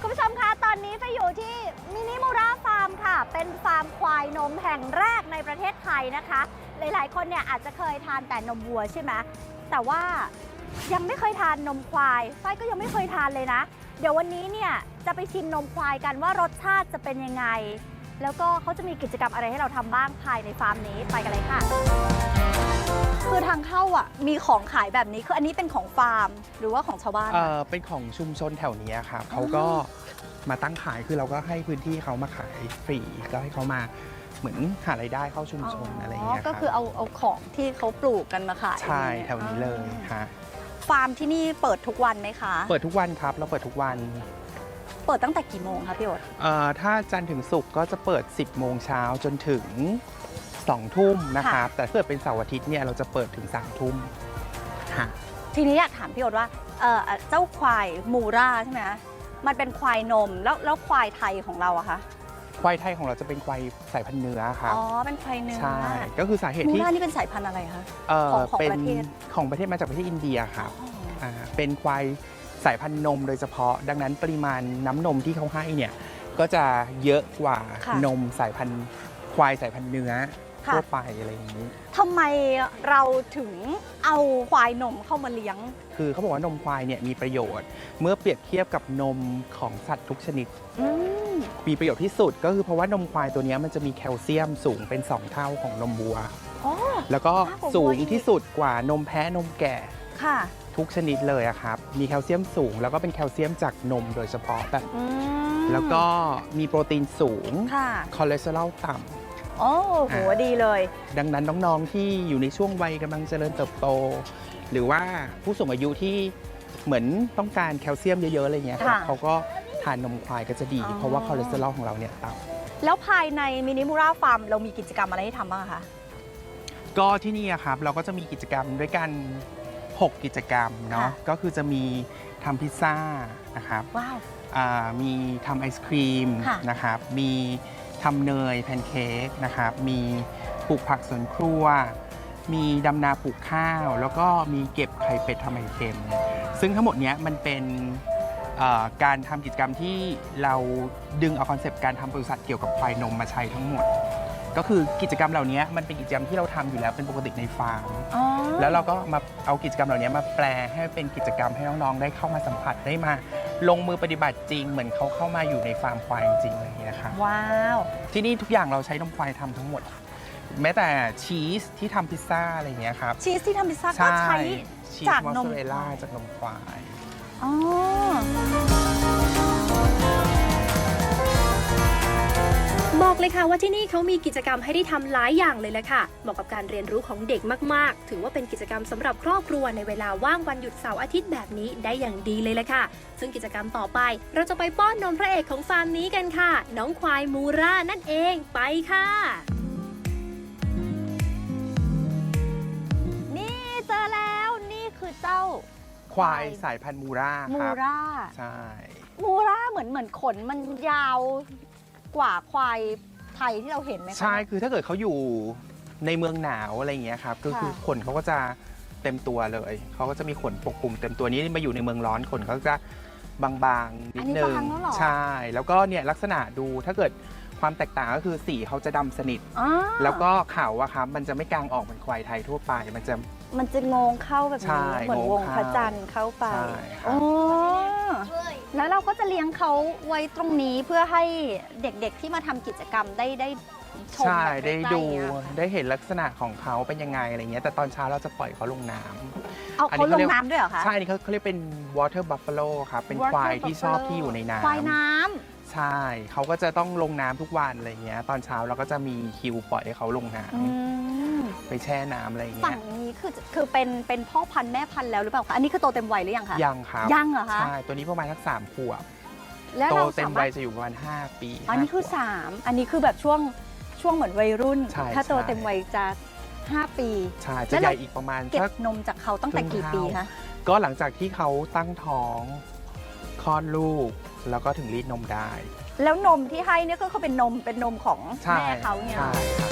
คุณผู้ชมคะ ตอนนี้ไปอยู่ที่มินิมูราฟาร์มค่ะ เป็นฟาร์มควายนมแห่งแรกในประเทศไทยนะคะ หลายๆ คนเนี่ยอาจจะเคยทานแต่นมวัวใช่ไหมแต่ว่ายังไม่เคยทานนมควายฝ้ายก็ยังไม่เคยทานเลยนะ เดี๋ยววันนี้เนี่ยจะไปชิมนมควายกันว่ารสชาติจะเป็นยังไง แล้วก็เขาจะมีกิจกรรมอะไรให้เราทำบ้างภายในฟาร์มนี้ไปกันเลยค่ะ อทางเข้าอะมีของขายแบบนี้คืออันนี้เป็นของฟาร์ม หรือว่าของชาวบ้านเอคะอเป็นของชุมชนแถวเนี้ยครับเขาก็มาตั้งขายคือเราก็ให้พื้นที่เขามาขายฟรีก็ให้เขามาเหมือนหารายได้เข้าชุมชนอะไรอย่างเงี้ยก็รับคือเอาเอาของที่เขาปลูกกันมาขายใช่แถวนี้เลยอ่าฮะฟาร์มที่นี่เปิดทุกวันไหมคะ เปิดทุกวันครับ เราเปิดทุกวัน เปิดตั้งแต่กี่โมงคะพี่โอ๊ตเอ่อถ้าจันทร์ถึงศุกร์ก็จะเปิด 10 โมงเช้าจนถึง 2 ทุ่มนะครับ แต่ถ้าเกิดเป็นเสาร์อาทิตย์เนี่ยเราจะเปิดถึง3ทุ่มฮะทีนี้อยากถามพี่โอ๊ตว่าเอ่อเจ้าควายมูราใช่ไหมคะมันเป็นควายนมแล้วแล้วควายไทยของเราอะคะควายไทยของเราจะเป็นควายสายพันธุ์เนื้อครับอ๋อเป็นควายเนื้อใช่ก็คือสาเหตุมูที่รานี่เป็นสายพันธุ์อะไรคะ เอ่อของของเป็นประเทศ ของประเทศมาจากประเทศอินเดียครับอ๋ออ่าเป็นควายสายพันธุ์นมโดยเฉพาะ ดังนั้นปริมาณน้ำนมที่เขาให้เนี่ยก็จะเยอะกว่าค่ะ นมสายพันธุ์ควายสายพันธุ์เนื้อค่ะ ทั่วไปอะไรอย่างนี้ ทำไมเราถึงเอาควายนมเข้ามาเลี้ยง คือเขาบอกว่านมควายเนี่ยมีประโยชน์ เมื่อเปรียบเทียบกับนมของสัตว์ทุกชนิด อืม มีประโยชน์ที่สุดก็คือเพราะว่านมควายตัวเนี้ยมันจะมีแคลเซียมสูงเป็น 2 เท่าของนมวัว อ๋อ แล้วก็มากกว่าวัวสูงอีก ที่สุดกว่านมแพะนมแก่ค่ะ ทุกชนิดเลยอะครับ มีแคลเซียมสูง แล้วก็เป็นแคลเซียมจากนมโดยเฉพาะแบบ อืมแล้วก็มีโปรตีนสูง ค่ะ คอเลสเตอรอลต่ โอ้โหอ่า ดีเลยำดังนั้นน้องๆที่อยู่ในช่วงวัยกำลังเจริญเติบโต หรือว่าผู้สูงอายุที่เหมือนต้องการแคลเซียมเยอะ ๆ อะไรเงี้ยครับค่ะเขาก็ทานนมควายก็จะดี อ๋อ เพราะว่าคอเลสเตอรอลของเราเนี่ยต่แล้วภายในมินิมูราฟาร์มเรามีกิจกรรมอะไรให้ทำบ้างคะำก็ที่นี่อะครับเราก็จะมีกิจกรรมด้วยกัน 6 กิจกรรมเนาะค่ะ ก็คือจะมีทำพิซซ่านะครับว้าว อ่ามีทำไอศครีมค่ะ นะครับมี ทำเนยแพนเค้กนะครับมีปลูกผักสวนครัว มีดำนาปลูกข้าว แล้วก็มีเก็บไข่เป็ดทำไอเค็ม ซึ่งทั้งหมดเนี้ยมันเป็นการทำกิจกรรมที่เราดึงเอาคอนเซปต์การทำบริษัทเกี่ยวกับควายนมมาใช้ทั้งหมด ก็คือกิจกรรมเหล่านี้มันเป็นกิจกรรมที่เราทำอยู่แล้วเป็นปกติในฟาร์มแล้วเราก็มาเอากิจกรรมเหล่านี้มาแปลให้เป็นกิจกรรมให้น้องๆได้เข้ามาสัมผัสได้มา ลงมือปฏิบัติจริง เหมือนเขาเข้ามาอยู่ในฟาร์มควายจริงๆอะไรอย่างนี้ยนะครับว้าว ที่นี่ทุกอย่างเราใช้นมควายทำทั้งหมด แม้แต่ชีสที่ทำพิซซ่าอะไรอย่างเงี้ยครับชีสที่ทำพิซซ่าก็ใช้ชีสจากมอสนมซาเรลล่าควายจากนมควาย อ๋อ เลยค่ะว่าที่นี่เขามีกิจกรรมให้ได้ทำหลายอย่างเลยแหละค่ะ เหมาะกับการเรียนรู้ของเด็กมากๆ ถือว่าเป็นกิจกรรมสำหรับครอบครัวในเวลาว่างวันหยุดเสาร์อาทิตย์แบบนี้ได้อย่างดีเลยแหละค่ะ ซึ่งกิจกรรมต่อไป เราจะไปป้อนนมพระเอกของฟาร์มนี้กันค่ะ น้องควายมูรานั่นเองไปค่ะ นี่เจอแล้วนี่คือเจ้า ควายสายพันธุ์มูราคมูรับราใช่ มูราเหมือนเหมือนขนมันยาวกว่าควาย ไทยที่เราเห็นไหมคะ ใช่คือถ้าเกิดเขาอยู่ในเมืองหนาวอะไรอย่างเงี้ยครับก็คือค่ะขนเขาก็จะเต็มตัวเลยเขาก็จะมีขนปกคลุมเต็มตัวนี้มาอยู่ในเมืองร้อนขนเขาจะบางๆนิอัดนนี้นึงบางแล้วเหรอ ใช่ แล้วก็เนี่ยลักษณะดูถ้าเกิดความแตกต่างก็คือสีเขาจะดำสนิท อ่าแล้วก็เขาอะครับมันจะไม่กลางออกเหมือนควายไทยทั่วไปมันจะ มันจะงงเข้าแบบใช่นี้เหมือนวงงงเข้าพระจันทร์เข้าไปใช่ครับโอ้ แล้วเราก็จะเลี้ยงเขาไว้ตรงนี้เพื่อให้เด็กๆที่มาทำกิจกรรมได้ได้ชมใช่แบบใกล้ได้ๆดูอะได้เห็นลักษณะของเขาเป็นยังไงอะไรเงี้ยแต่ตอนเช้าเราจะปล่อยเขาลงน้ำ เอาอันนี้เขาลเขาเรีงยก น้ำด้วยเหรอคะ ใช่อันนี่เขาเขาเรียกเป็น water buffalo ครับเป็น Water ควายที่ชอบ buffalo ที่อยู่ในน้ำควายน้ำใช่เขาก็จะต้องลงน้ำทุกวันอะไรเงี้ยตอนเช้าเราก็จะมีคิวปล่อยให้เขาลงน้อืมำ ไปแช่น้ำอะไรฝั่เงี้งยนี้คือคือเป็นเป็นพ่อพันธุ์แม่พันธุ์แล้วหรือเปล่าคะอันนี้คือโตเต็มวัยหรือยังคะ ยังครับยังเหรอคะ ใช่ตัวนี้ประมาณสักสามขวบแล้วโตเราเต็สามมารวัถยจะอยู่ประมาณ 5 ปีอันนี้คือ ห้าขวบ 3 อันนี้คือแบบช่วงช่วงเหมือนวัยรุ่น ใช่ถ้าโตใช่ เต็มวัยจะ 5 ปี ใช่แล้จะวใหเรา ญ่อีกประมาณเก็สับก นมจากเขาตั้งแต่กี่ปีคะก็หลังจากที่เขาตั้งท้องคลอดลูก แล้วก็ถึงรีดนมได้ แล้วนมที่ให้เนี่ยก็คือเป็นนมเป็นนมของใช่แม่เขาเนี่ย ใช่ครับ